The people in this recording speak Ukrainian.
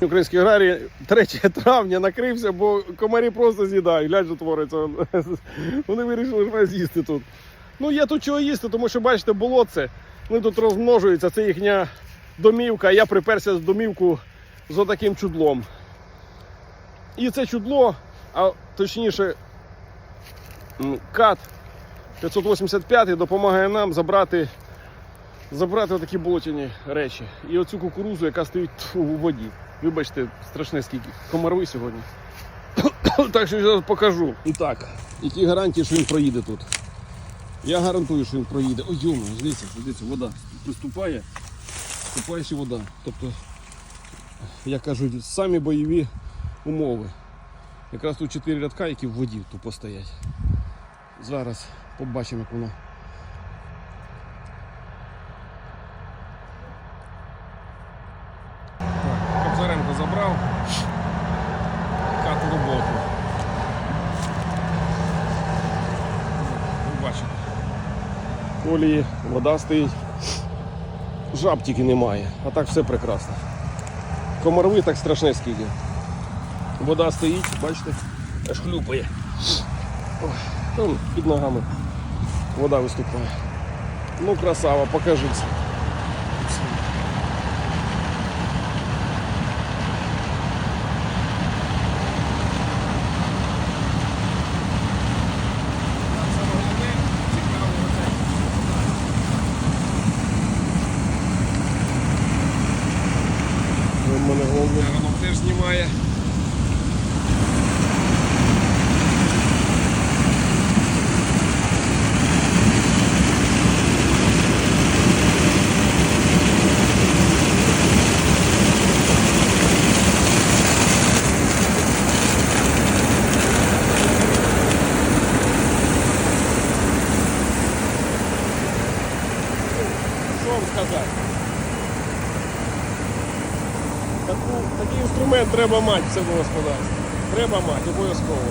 Український аграрій 3 травня накрився, бо комарі просто з'їдають. Глянь, що твориться. Вони вирішили ж з'їсти тут. Ну є тут чого їсти, тому що бачите, болотце. Вони тут розмножуються, це їхня домівка. Я приперся з домівку з отаким чудлом. І це чудло, а точніше, кат 585 допомагає нам забрати, забрати такі болотяні речі. І оцю кукурузу, яка стоїть у воді. Вибачте, страшне скільки. Комарви сьогодні. так що я зараз покажу. І так, які гарантії, що він проїде тут. Я гарантую, що він проїде. Ой, йому, дивіться, дивіться, вода приступає, вступає ще вода. Тобто, як кажуть, самі бойові умови. Якраз тут чотири рядка, які в воді тупо стоять. Зараз побачимо, як воно. Так, Кобзаренко забрав. Кату роботу. Ви бачите. Колії, вода стоїть. Жаб тільки немає, а так все прекрасно. Комарви так страшне скільки. Вода стоїть, бачите, аж хлюпає. Ой, там під ногами вода виступає. Ну, красава, покажись. Мене голову теж знімає. Вам сказати? Таку, такий інструмент треба мати в цьому господарстві. Треба мати, обов'язково.